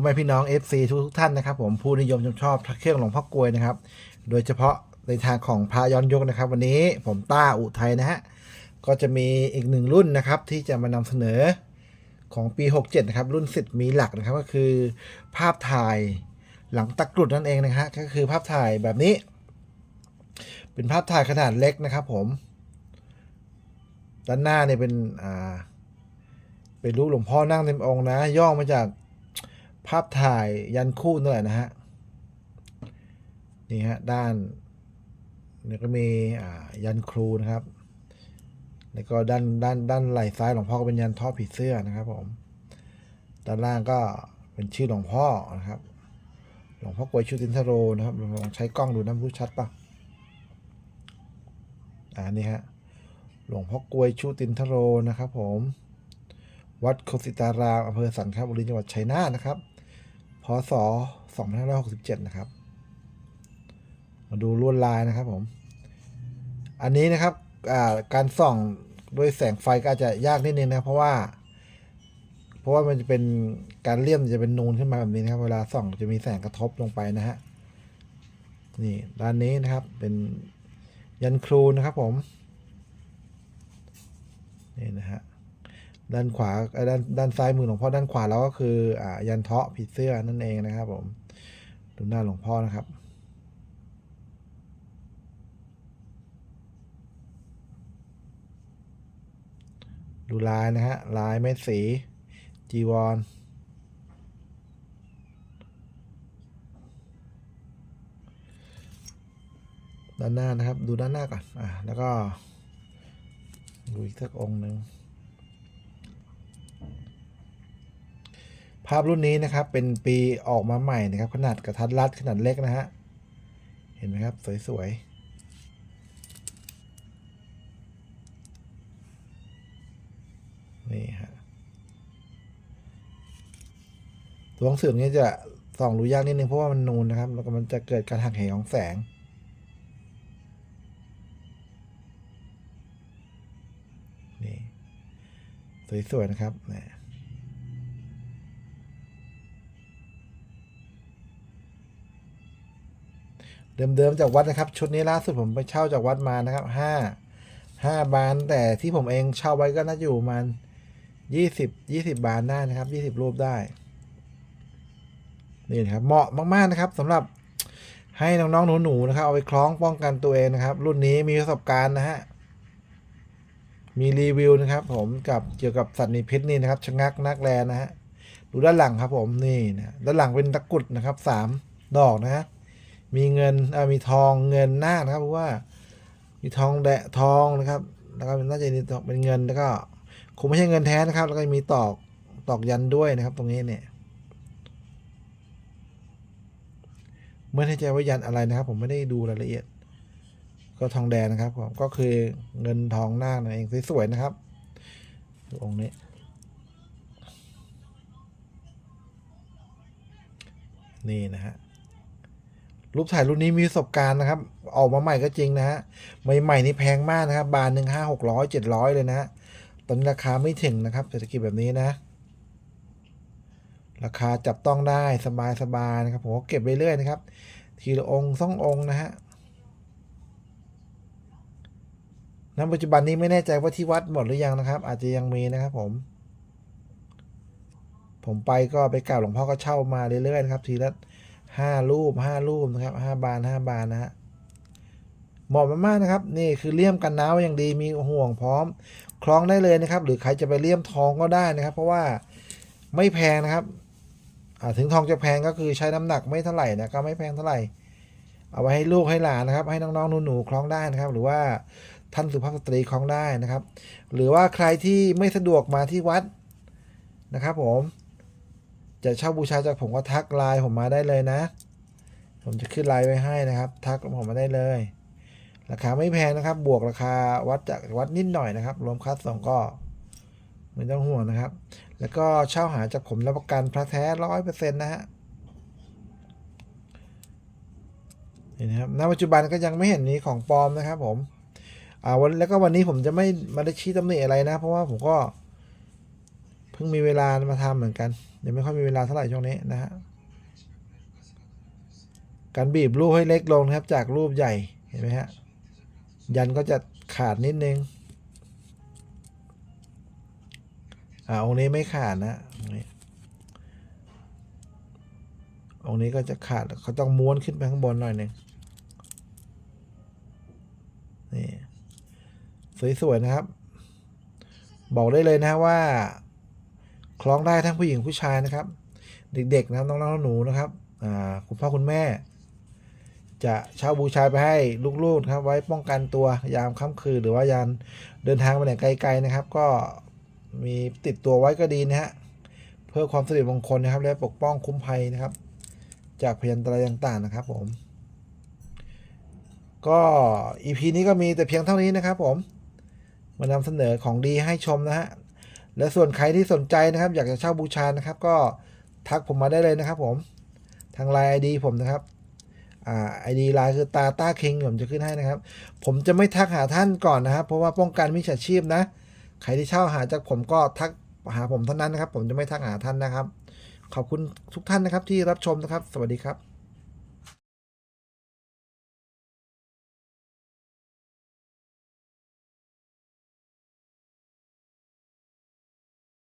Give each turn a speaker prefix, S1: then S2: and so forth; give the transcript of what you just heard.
S1: อแม่พี่น้อง FC ทุกทุกท่านนะครับ ผมผู้นิยมชมชอบเครื่องหลวงพ่อกลวยนะครับ โดยเฉพาะในทางของพระย้อนยุคนะครับ วันนี้ผมต้าอุทัยนะฮะก็จะมีอีกหนึ่งรุ่นนะครับ ที่จะมานำเสนอของปี 67 นะครับ รุ่นสิทธิ์มีหลักนะครับ ก็คือภาพถ่ายหลังตะกรุดนั่นเองนะฮะก็คือภาพถ่ายแบบนี้ เป็นภาพถ่ายขนาดเล็กนะครับ ผม ด้านหน้าเนี่ยเป็นอ่าเป็นรูปหลวงพ่อนั่งเต็มองค์นะ ย่อมาจาก ภาพถ่ายยันคู่นั่นแหละนะฮะ นี่ฮะ ด้านนี่ก็มียันครูนะครับ แล้วก็ด้านด้านด้านไหล่ซ้ายหลวงพ่อก็เป็นยันท่อผีเสื้อนะครับผม ด้านล่างก็เป็นชื่อหลวงพ่อนะครับ หลวงพ่อกวยชุตินทโรนะครับลองใช้กล้องดูน้ำรู้ชัดปะอ่านี่ฮะ หลวงพ่อกวยชุตินทโรนะครับผม วัดโคสิตารามอำเภอสันคบุรีจังหวัดชัยนาทนะครับ พศ2567 นะครับ มาดูลวดลายนะครับผม อันนี้นะครับการส่องด้วยแสงไฟก็อาจจะยากนิดนึงนะ เพราะว่า เพราะว่ามันจะเป็นการเลี่ยมจะเป็นนูนขึ้นมาแบบนี้นะครับ เวลาส่องจะมีแสงกระทบลงไปนะฮะ นี่ด้านนี้นะครับเป็นยันครูนะครับผม นี่นะฮะ ด้านขวาด้านด้านซ้ายมือหลวงพ่อด้านขวาเราก็คืออยันเทาะผีเสื้อนั่นเองนะครับผมดูหน้าหลวงพ่อนะครับดูลายนะฮะ ลายเม็ดสี จีวร ด้านหน้านะครับ ดูด้านหน้าก่อน อ่าแล้วก็ ดูอีกสักองค์หนึ่ง ภาพรุ่นนี้นะครับเป็นปีออกมาใหม่นะครับ ขนาดกระทัดรัดขนาดเล็กนะฮะ เห็นไหมครับ สวยๆ นี่ฮะตัวหนังสือนี้จะส่องรู้ยากนิดนึงเพราะว่ามันนูนนะครับ แล้วก็มันจะเกิดการหักเหของแสงนี่สวยๆนะครับเนี่ย เดิมๆจากวัดนะครับ ชุดนี้ล่าสุดผมไปเช่าจากวัดมานะครับห้าห้าบานแต่ที่ผมเองเช่าไว้ก็น่าอยู่ประมาณยี่สิบยี่สิบบานได้นะครับยี่สิบรูปได้นี่นะครับเหมาะมากๆนะครับสำหรับให้น้องๆหนูๆนะครับเอาไปคล้องป้องกันตัวเองนะครับ รุ่นนี้มีประสบการณ์นะฮะมีรีวิวนะครับ ผมกับเกี่ยวกับสัตว์มีพิษนี่นะครับชะงักนักแลนะฮะดูด้านหลังครับผมนี่นะด้านหลังเป็นตะกรุดนะครับสามดอกนะฮะ มีเงินมีทองเงินหน้านะครับว่า มีทองแดะทองนะครับแล้วก็น่าจะมีตอกเป็นเงินแล้วก็คงไม่ใช่เงินแท้นะครับ แล้วก็มีตอกตอกยันด้วยนะครับ ตรงนี้เนี่ยไม่แน่ใจว่ายันอะไรนะครับ ผมไม่ได้ดูรายละเอียด ก็ทองแดงนะครับผมก็คือเงินทองหน้านั่นเองสวยๆนะครับองค์นี้นี่นะฮะ รูปถ่ายรุ่นนี้มีประสบการณ์นะครับ ออกมาใหม่ก็จริงนะฮะใหม่ๆนี่แพงมากนะครับ บานหนึ่งห้าหกร้อยเจ็ดร้อยเลยนะฮะตอนนี้ราคาไม่ถึงนะครับเศรษฐกิจแบบนี้นะ ราคาจับต้องได้สบายๆนะครับผมก็เก็บไปเรื่อยนะครับ ทีละองค์สององค์นะฮะณปัจจุบันนี้ไม่แน่ใจว่าที่วัดหมดหรือยังนะครับ อาจจะยังมีนะครับผม ผมไปก็ไปกราบหลวงพ่อก็เช่ามาเรื่อยๆนะครับ ทีละ ห้ารูปห้ารูปนะครับห้าบานห้าบานนะฮะเหมาะมากๆนะครับ นี่คือเลี่ยมกันหนาวอย่างดีมีห่วงพร้อม คล้องได้เลยนะครับ หรือใครจะไปเลี่ยมทองก็ได้นะครับ เพราะว่าไม่แพงนะครับถึงทองจะแพงก็คือใช้น้ำหนักไม่เท่าไหร่นะก็ไม่แพงเท่าไหร่ เอาไว้ให้ลูกให้หลานนะครับ ให้น้องๆหนูๆคล้องได้นะครับ หรือว่าท่านสุภาพสตรีคล้องได้นะครับ หรือว่าใครที่ไม่สะดวกมาที่วัดนะครับผม จะเช่าบูชาจากผมก็ทักไลน์ผมมาได้เลยนะ ผมจะขึ้นไลน์ไว้ให้นะครับ ทักผมมาได้เลย ราคาไม่แพงนะครับ บวกราคาวัดจากวัดนิดหน่อยนะครับ รวมค่าส่งก็ไม่ต้องห่วงนะครับ แล้วก็เช่าหาจากผมรับประกันพระแท้ร้อยเปอร์เซ็นต์นะฮะนี่นะครับณปัจจุบันก็ยังไม่เห็นนี้ของปลอมนะครับผมอ่าวันแล้วก็วันนี้ผมจะไม่มาได้ชี้ตำหนิอะไรนะ เพราะว่าผมก็ พิ่งมีเวลามาทำเหมือนกัน เดี๋ยวไม่ค่อยมีเวลาเท่าไหร่ช่วงนี้นะฮะ การบีบรูปให้เล็กลงนะครับ จากรูปใหญ่ เห็นไหมฮะ ยันก็จะขาดนิดนึง อ่าองค์นี้ไม่ขาดนะองนี้องค์นี้ก็จะขาดเขาต้องม้วนขึ้นไปข้างบนหน่อยหนึ่งนี่สวยๆนะครับ บอกได้เลยนะว่า คล้องได้ทั้งผู้หญิงผู้ชายนะครับ เด็กๆนะน้องๆหนูนะครับคุณพ่อคุณแม่ จะเช่าบูชาไปให้ลูกๆครับไว้ป้องกันตัวยามค่ำคืนหรือว่ายามเดินทางไปไหนไกล ๆนะครับ ก็มีติดตัวไว้ก็ดีนะฮะเพื่อความสิริมงคลนะครับ และปกป้องคุ้มภัยนะครับ จากพยันตรายต่างๆนะครับ ผม ก็อีพีนี้ก็มีแต่เพียงเท่านี้นะครับ ผมมานำเสนอของดีให้ชมนะฮะ และส่วนใครที่สนใจนะครับ อยากจะเช่าบูชานะครับ ก็ทักผมมาได้เลยนะครับ ผมทางไลน์ไอดีผมนะครับอ่าไอดีไลน์คือตาต้าคิงผมจะขึ้นให้นะครับ ผมจะไม่ทักหาท่านก่อนนะครับ เพราะว่าป้องกันมิจฉาชีพนะ ใครที่เช่าหาจากผมก็ทักหาผมเท่านั้นนะครับ ผมจะไม่ทักหาท่านนะครับ ขอบคุณทุกท่านนะครับที่รับชมนะครับ สวัสดีครับ